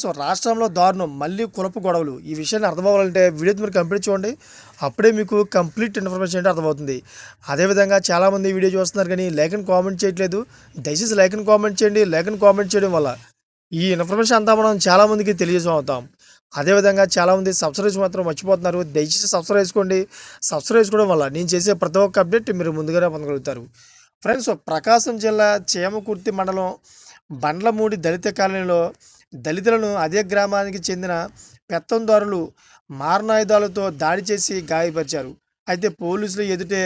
So రాష్ట్రంలో దారుణం మళ్ళీ కులపు గొడవలు. ఈ విషయాన్ని అర్థమవ్వాలంటే వీడియో మీరు కంప్లీట్ చూడండి. అప్పుడే మీకు కంప్లీట్ ఇన్ఫర్మేషన్ అంటే అర్థమవుతుంది అదేవిధంగా చాలామంది వీడియో చూస్తున్నారు కానీ లేఖను కామెంట్ చేయట్లేదు. దయచేసి లేఖను కామెంట్ చేయండి. లేఖను కామెంట్ చేయడం వల్ల ఈ ఇన్ఫర్మేషన్ అంతా మనం చాలామందికి తెలియజేసం అదేవిధంగా చాలామంది సబ్స్క్రైబ్ మాత్రం మర్చిపోతున్నారు. దయచేసి సబ్స్క్రైబ్ చేసుకోండి. సబ్స్క్రైబ్ చేసుకోవడం వల్ల నేను చేసే ప్రతి ఒక్క అప్డేట్ మీరు ముందుగానే పొందగలుగుతారు. ఫ్రెండ్స్ ప్రకాశం జిల్లా చేమకుర్తి మండలం బండ్లమూడి దళిత కాలనీలో దళితులను అదే గ్రామానికి చెందిన పెత్తందారులు మారణాయుధాలతో దాడి చేసి గాయపరిచారు. అయితే పోలీసులు ఎదుటే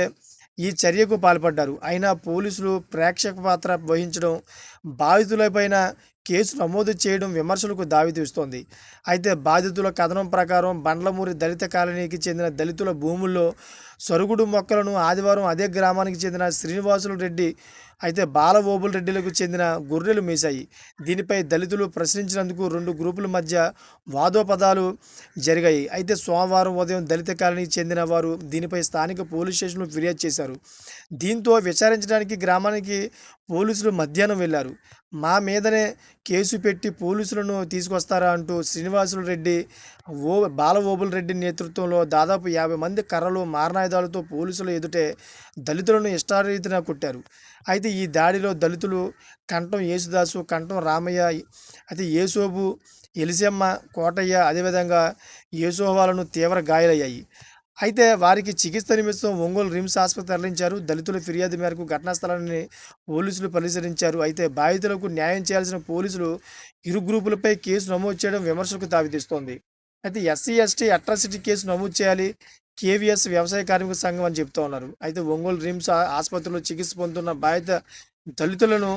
ఈ చర్యకు పాల్పడ్డారు. అయినా పోలీసులు ప్రేక్షక పాత్ర వహించడం బాధితులపైన కేసు నమోదు చేయడం విమర్శలకు దావితీస్తోంది అయితే బాధితుల కథనం ప్రకారం బండ్లమూరి దళిత కాలనీకి చెందిన దళితుల భూముల్లో సరుగుడు మొక్కలను ఆదివారం అదే గ్రామానికి చెందిన శ్రీనివాసులు రెడ్డి అయితే బాలబోబుల్ రెడ్డిలకు చెందిన గొర్రెలు మీశాయి. దీనిపై దళితులు ప్రశ్నించినందుకు రెండు గ్రూపుల మధ్య వాదోపదాలు జరిగాయి. అయితే సోమవారం ఉదయం దళిత కాలనీకి చెందిన వారు దీనిపై స్థానిక పోలీస్ స్టేషన్లో ఫిర్యాదు చేశారు. దీంతో విచారించడానికి గ్రామానికి పోలీసులు మధ్యాహ్నం వెళ్ళారు. మా మీదనే కేసు పెట్టి పోలీసులను తీసుకొస్తారా అంటూ శ్రీనివాసులు రెడ్డి ఓ బాలవోబుల్ రెడ్డి నేతృత్వంలో దాదాపు యాభై మంది కర్రలు మారణాయుధాలతో పోలీసులు ఎదుటే దళితులను ఇష్టారీతిన కొట్టారు. అయితే ఈ దాడిలో దళితులు కంఠం యేసుదాసు కంఠం రామయ్య అయితే యేసోబు ఎలిసెమ్మ కోటయ్య అదేవిధంగా యేసోవాలను తీవ్ర గాయాలయ్యాయి. అయితే వారికి చికిత్స నిమిత్తం ఒంగోలు రిమ్స్ ఆసుపత్రి తరలించారు. దళితుల ఫిర్యాదు మేరకు ఘటనా స్థలాన్ని పోలీసులు పరిశీలించారు. అయితే బాధితులకు న్యాయం చేయాల్సిన పోలీసులు ఇరు గ్రూపులపై కేసు నమోదు చేయడం విమర్శలకు తావితీస్తోంది అయితే ఎస్సీ ఎస్టీ అట్రాసిటీ కేసు నమోదు చేయాలి. కేవీఎస్ వ్యవసాయ కార్మిక సంఘం అని చెప్తా ఉన్నారు. అయితే ఒంగోలు రిమ్స్ ఆసుపత్రిలో చికిత్స పొందుతున్న బాధిత దళితులను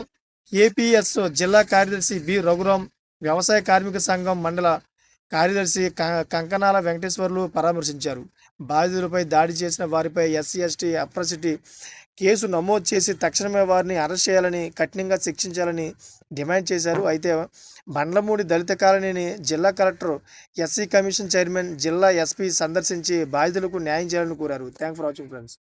ఏపీఎస్ జిల్లా కార్యదర్శి బి రఘురాం వ్యవసాయ కార్మిక సంఘం మండల కార్యదర్శి క- వెంకటేశ్వర్లు పరామర్శించారు. బాధితులపై దాడి చేసిన వారిపై ఎస్సీ ఎస్టీ అప్రసిటీ కేసు నమోదు చేసి తక్షణమే వారిని అరెస్ట్ చేయాలని కఠినంగా శిక్షించాలని డిమాండ్ చేశారు. అయితే బండ్లమూడి దళిత కాలనీని జిల్లా కలెక్టర్ ఎస్సీ కమిషన్ చైర్మన్ జిల్లా ఎస్పీ సందర్శించి బాధితులకు న్యాయం చేయాలని కోరారు. Thank for watching friends.